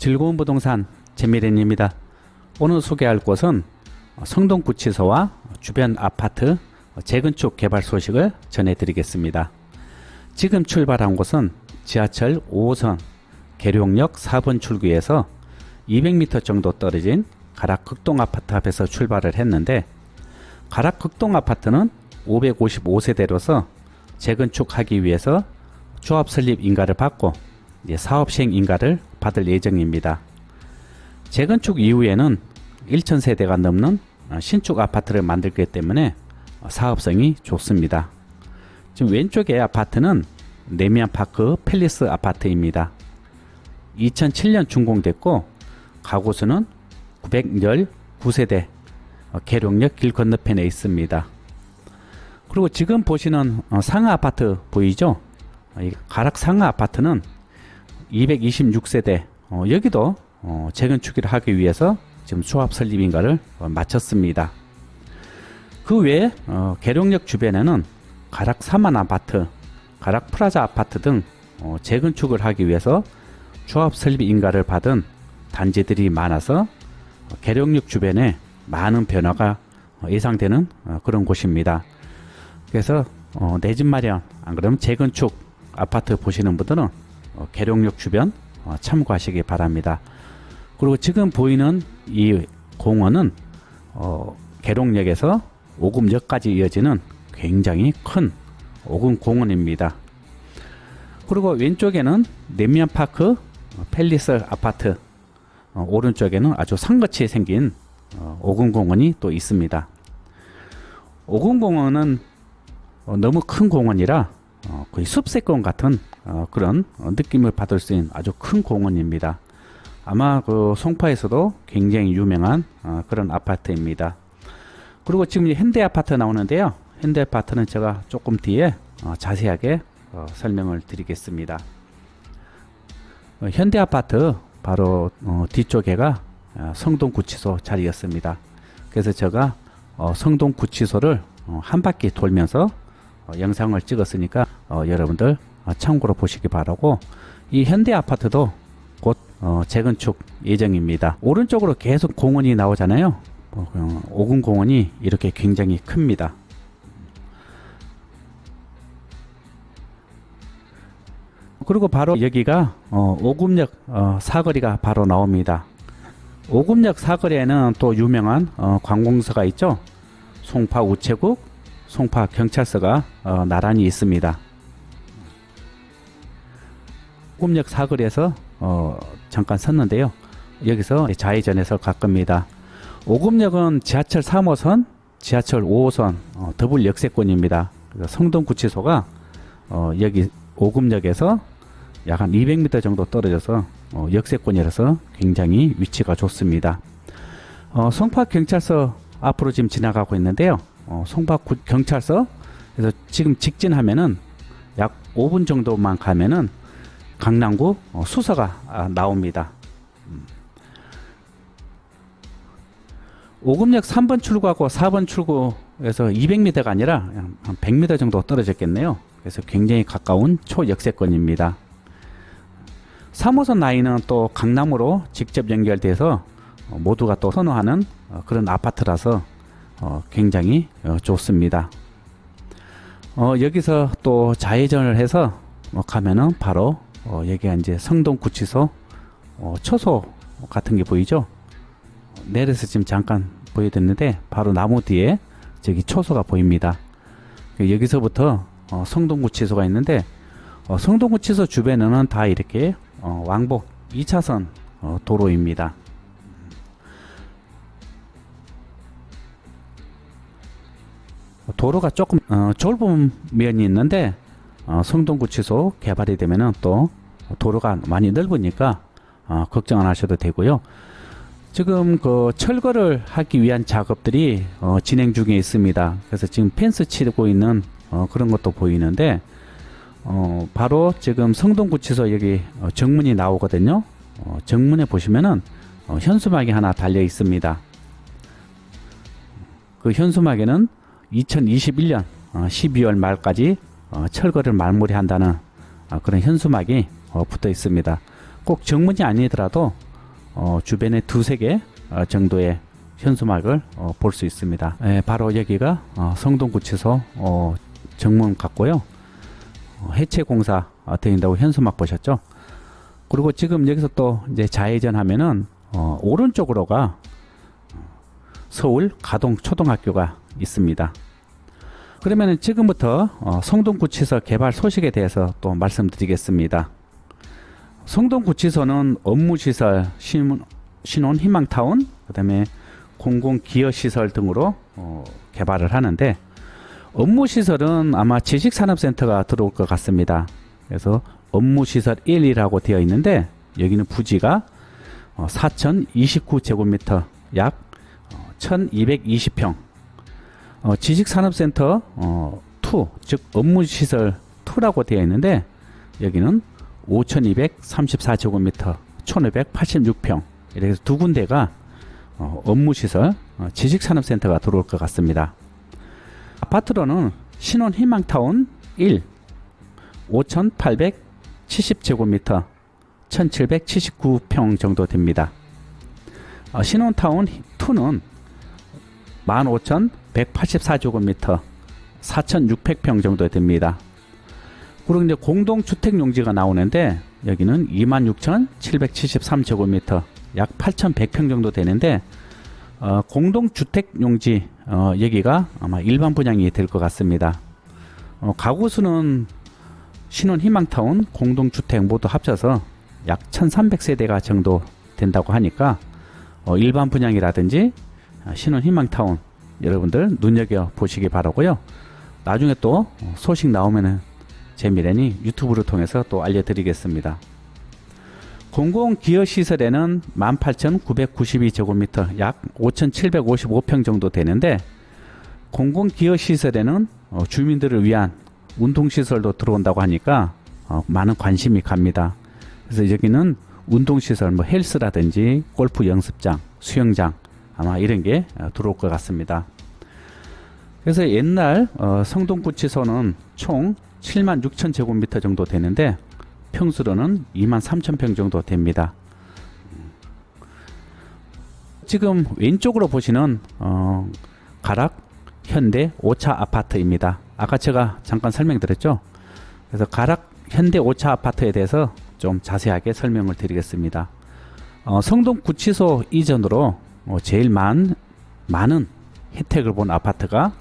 즐거운 부동산 재미렌입니다. 오늘 소개할 곳은 성동구치소와 주변 아파트 재건축 개발 소식을 전해드리겠습니다. 지금 출발한 곳은 지하철 5호선 계룡역 4번 출구에서 200m 정도 떨어진 가락 극동 아파트 앞에서 출발을 했는데 가락 극동 아파트는 555세대로서 재건축하기 위해서 조합 설립 인가를 받고 사업 시행 인가를 받을 예정입니다. 재건축 이후에는 1,000세대가 넘는 어, 신축 아파트를 만들기 때문에 어, 사업성이 좋습니다. 지금 왼쪽의 아파트는 네미안 파크 팰리스 아파트입니다. 2007년 준공됐고 가구 수는 919세대 어, 계룡역 길 건너편에 있습니다. 그리고 지금 보시는 어, 상하 아파트 보이죠? 가락 상하 아파트는 226세대 어, 여기도 어, 재건축을 하기 위해서 지금 조합 설립 인가를 어, 마쳤습니다. 그 외에 어, 계룡역 주변에는 가락 사만 아파트, 가락 프라자 아파트 등 어, 재건축을 하기 위해서 조합 설립 인가를 받은 단지들이 많아서 어, 계룡역 주변에 많은 변화가 어, 예상되는 어, 그런 곳입니다. 그래서 어, 내집 마련 안 그러면 재건축 아파트 보시는 분들은 어, 계룡역 주변 어, 참고하시기 바랍니다. 그리고 지금 보이는 이 공원은 어, 계룡역에서 오금역까지 이어지는 굉장히 큰 오금 공원입니다. 그리고 왼쪽에는 네미안 파크 어, 팰리스 아파트 어, 오른쪽에는 아주 상거치 생긴 어, 오금 공원이 또 있습니다. 오금 공원은 어, 너무 큰 공원이라 어, 거의 숲세권 같은 어, 그런 어, 느낌을 받을 수 있는 아주 큰 공원입니다. 아마 그 송파에서도 굉장히 유명한 어, 그런 아파트입니다. 그리고 지금 이 현대 아파트 나오는데요. 현대 아파트는 제가 조금 뒤에 어, 자세하게 어, 설명을 드리겠습니다. 어, 현대 아파트 바로 어, 뒤쪽에가 어, 성동구치소 자리였습니다. 그래서 제가 어, 성동구치소를 어, 한 바퀴 돌면서 어, 영상을 찍었으니까 어, 여러분들 어, 참고로 보시기 바라고 이 현대 아파트도 곧 어, 재건축 예정입니다. 오른쪽으로 계속 공원이 나오잖아요. 어, 어, 오금 공원이 이렇게 굉장히 큽니다. 그리고 바로 여기가 어, 오금역 어, 사거리가 바로 나옵니다. 오금역 사거리에는 또 유명한 어, 관공서가 있죠. 송파 우체국, 송파 경찰서가 어, 나란히 있습니다. 오금역 사거리에서 어, 잠깐 섰는데요. 여기서 좌회전해서 갈 겁니다. 오금역은 지하철 3호선, 지하철 5호선 어, 더블 역세권입니다. 성동구치소가 어, 여기 오금역에서 약 한 200m 정도 떨어져서 어, 역세권이라서 굉장히 위치가 좋습니다. 어, 송파 경찰서 앞으로 지금 지나가고 있는데요. 어, 송파 구- 경찰서 그래서 지금 직진하면은 약 5분 정도만 가면은 강남구 어, 수서가 아, 나옵니다. 음. 오금역 3번 출구하고 4번 출구에서 200m가 아니라 한 100m 정도 떨어졌겠네요. 그래서 굉장히 가까운 초역세권입니다. 3호선 라인은 또 강남으로 직접 연결돼서 어, 모두가 또 선호하는 어, 그런 아파트라서 어, 굉장히 어, 좋습니다. 어, 여기서 또 좌회전을 해서 뭐 가면은 바로 어, 여기가 이제 성동구치소 어, 초소 같은 게 보이죠? 내려서 지금 잠깐 보여드렸는데 바로 나무 뒤에 저기 초소가 보입니다. 여기서부터 어, 성동구치소가 있는데 어, 성동구치소 주변에는 다 이렇게 어, 왕복 2차선 어, 도로입니다. 도로가 조금 어, 좁은 면이 있는데 어, 성동구치소 개발이 되면은 또 도로가 많이 넓으니까 어, 걱정 안 하셔도 되고요. 지금 그 철거를 하기 위한 작업들이 어, 진행 중에 있습니다. 그래서 지금 펜스 치고 있는 어, 그런 것도 보이는데 어, 바로 지금 성동구치소 여기 어, 정문이 나오거든요. 어, 정문에 보시면은 어, 현수막이 하나 달려 있습니다. 그 현수막에는 2021년 어, 12월 말까지 어, 철거를 마무리한다는 어, 그런 현수막이 어, 붙어 있습니다. 꼭 정문이 아니더라도 어, 주변에 두세 개 어, 정도의 현수막을 어, 볼수 있습니다. 예, 바로 여기가 어, 성동구치소 어, 정문 같고요. 어, 해체 공사 어, 되어 있다고 현수막 보셨죠? 그리고 지금 여기서 또 이제 좌회전 하면은 어, 오른쪽으로가 서울 가동 초등학교가 있습니다. 그러면은 지금부터 어, 성동구치소 개발 소식에 대해서 또 말씀드리겠습니다. 성동구치소는 업무시설, 신문, 신혼 희망타운, 그다음에 공공기여시설 등으로 어, 개발을 하는데 업무시설은 아마 지식산업센터가 들어올 것 같습니다. 그래서 업무시설 1이라고 되어 있는데 여기는 부지가 어, 4,029제곱미터 약 어, 1,220평 어, 지식산업센터 어, 2, 즉 업무시설 2라고 되어 있는데 여기는 5,234제곱미터 1,586평 이렇게 해서 두 군데가 어, 업무시설 어, 지식산업센터가 들어올 것 같습니다. 아파트로는 신혼희망타운 1 5,870제곱미터 1,779평 정도 됩니다. 어, 신혼타운 2는 15,184제곱미터 4,600평 정도 됩니다. 그리고 이제 공동주택 용지가 나오는데 여기는 26,773제곱미터 약 8,100평 정도 되는데 어, 공동주택 용지 어, 여기가 아마 일반 분양이 될 것 같습니다. 어, 가구 수는 신혼 희망타운 공동주택 모두 합쳐서 약 1,300세대가 정도 된다고 하니까 어, 일반 분양이라든지 아, 신혼 희망타운 여러분들 눈여겨 보시기 바라고요. 나중에 또 어, 소식 나오면은 재미래니 유튜브를 통해서 또 알려드리겠습니다. 공공기여시설에는 18,992제곱미터 약 5,755평 정도 되는데 공공기여시설에는 어, 주민들을 위한 운동시설도 들어온다고 하니까 어, 많은 관심이 갑니다. 그래서 여기는 운동시설 뭐 헬스라든지 골프 연습장, 수영장 아마 이런 게 어, 들어올 것 같습니다. 그래서 옛날 어, 성동구치소는 총 7만 6천 제곱미터 정도 되는데 평수로는 2만 3천 평 정도 됩니다. 지금 왼쪽으로 보시는 어, 가락 현대 5차 아파트입니다. 아까 제가 잠깐 설명드렸죠. 그래서 가락 현대 5차 아파트에 대해서 좀 자세하게 설명을 드리겠습니다. 어, 성동 구치소 이전으로 어, 제일 많, 많은 혜택을 본 아파트가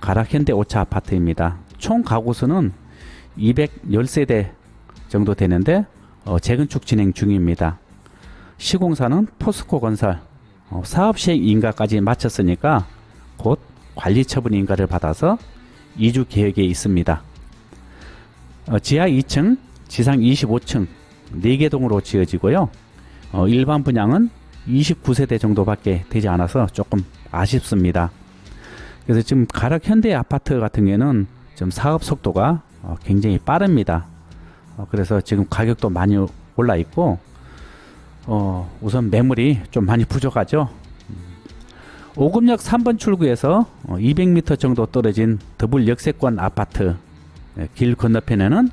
가락 현대 5차 아파트입니다. 총 가구 수는 210세대 정도 되는데 어, 재건축 진행 중입니다. 시공사는 포스코 건설 어, 사업 시행 인가까지 마쳤으니까 곧 관리 처분 인가를 받아서 이주 계획에 있습니다. 어, 지하 2층, 지상 25층 4개 동으로 지어지고요. 어, 일반 분양은 29세대 정도밖에 되지 않아서 조금 아쉽습니다. 그래서 지금 가락 현대 아파트 같은 경우에는 좀 사업 속도가 어, 굉장히 빠릅니다. 어, 그래서 지금 가격도 많이 올라 있고 어, 우선 매물이 좀 많이 부족하죠. 음. 오금역 3번 출구에서 어, 200m 정도 떨어진 더블 역세권 아파트 예, 길 건너편에는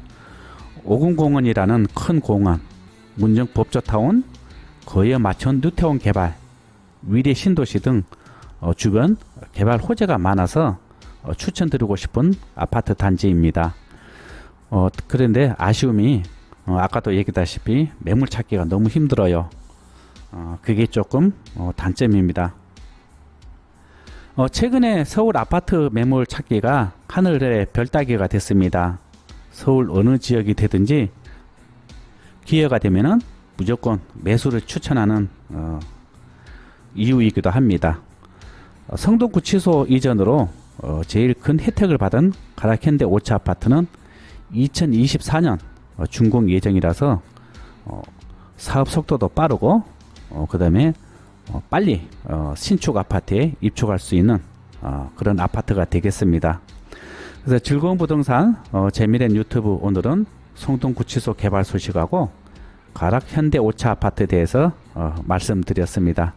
오금공원이라는 큰 공원, 문정 법조타운, 거여 마천 뉴태원 개발, 위례 신도시 등 어, 주변 개발 호재가 많아서 어, 추천드리고 싶은 아파트 단지입니다. 어, 그런데 아쉬움이 어, 아까도 얘기다시피 매물 찾기가 너무 힘들어요. 어, 그게 조금 어, 단점입니다. 어, 최근에 서울 아파트 매물 찾기가 하늘의 별 따기가 됐습니다. 서울 어느 지역이 되든지 기회가 되면은 무조건 매수를 추천하는 어, 이유이기도 합니다. 어, 성동구치소 이전으로 어, 제일 큰 혜택을 받은 가락현대 5차 아파트는 2024년 어, 준공 예정이라서 어, 사업 속도도 빠르고 어, 그 다음에 어, 빨리 어, 신축 아파트에 입주할 수 있는 어, 그런 아파트가 되겠습니다. 그래서 즐거운 부동산 어, 재미있는 유튜브 오늘은 송동구치소 개발 소식하고 가락 현대 5차 아파트에 대해서 어, 말씀드렸습니다.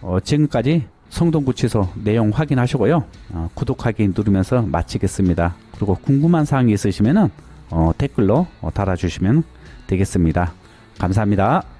어, 지금까지 성동구치소 내용 확인하시고요. 어, 구독하기 누르면서 마치겠습니다. 그리고 궁금한 사항이 있으시면 어, 댓글로 어, 달아주시면 되겠습니다. 감사합니다.